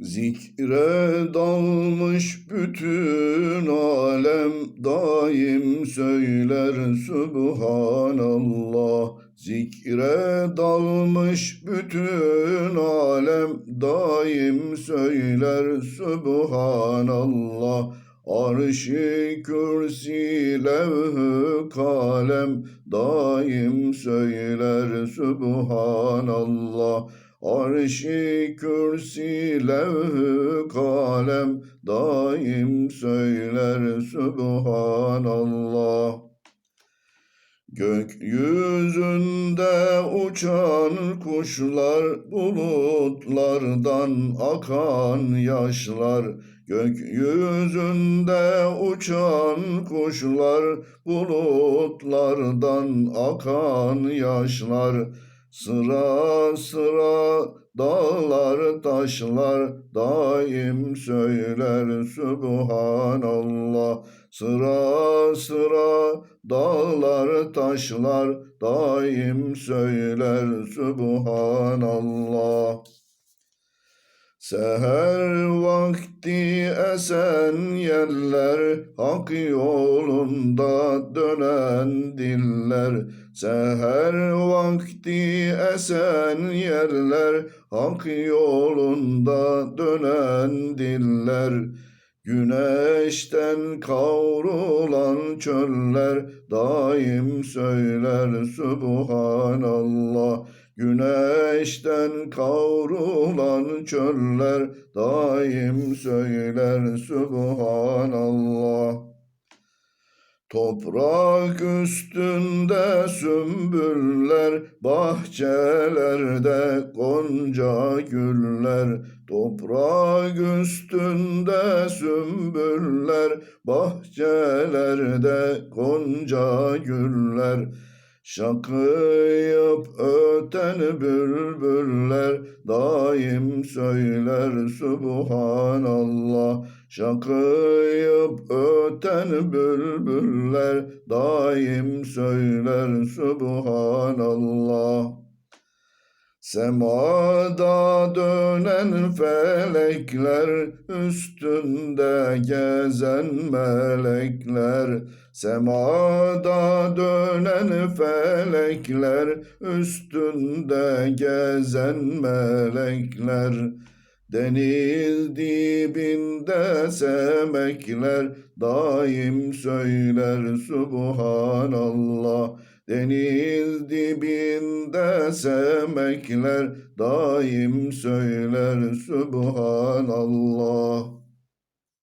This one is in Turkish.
Zikre dalmış bütün alem daim söyler Subhanallah. Zikre dalmış bütün alem daim söyler Subhanallah. Arş-ı kürsi levh-ı kalem daim söyler Subhanallah. Arş-ı kürsi levh-ı kalem daim söyler Subhanallah. Gökyüzünde uçan kuşlar, bulutlardan akan yaşlar. Gökyüzünde uçan kuşlar, bulutlardan akan yaşlar. Sıra sıra dağlar taşlar daim söyler Subhanallah. Sıra sıra dağlar taşlar daim söyler Subhanallah. Seher vakti esen yerler, hak yolunda dönen diller. Seher vakti esen yerler, hak yolunda dönen diller. Güneşten kavrulan çöller daim söyler Subhanallah. Güneşten kavrulan çöller daim söyler Subhanallah. Toprak üstünde sümbüller, bahçelerde gonca güller. Toprak üstünde sümbüller, bahçelerde gonca güller. Şakıyıp öten bülbüller daim söyler Subhanallah. Şakıyıp öten bülbüller daim söyler Subhanallah. Semada dönen felekler, üstünde gezen melekler. Semada dönen felekler, üstünde gezen melekler. Deniz dibinde semekler, daim söyler Subhanallah. Deniz dibinde semekler daim söyler Subhanallah.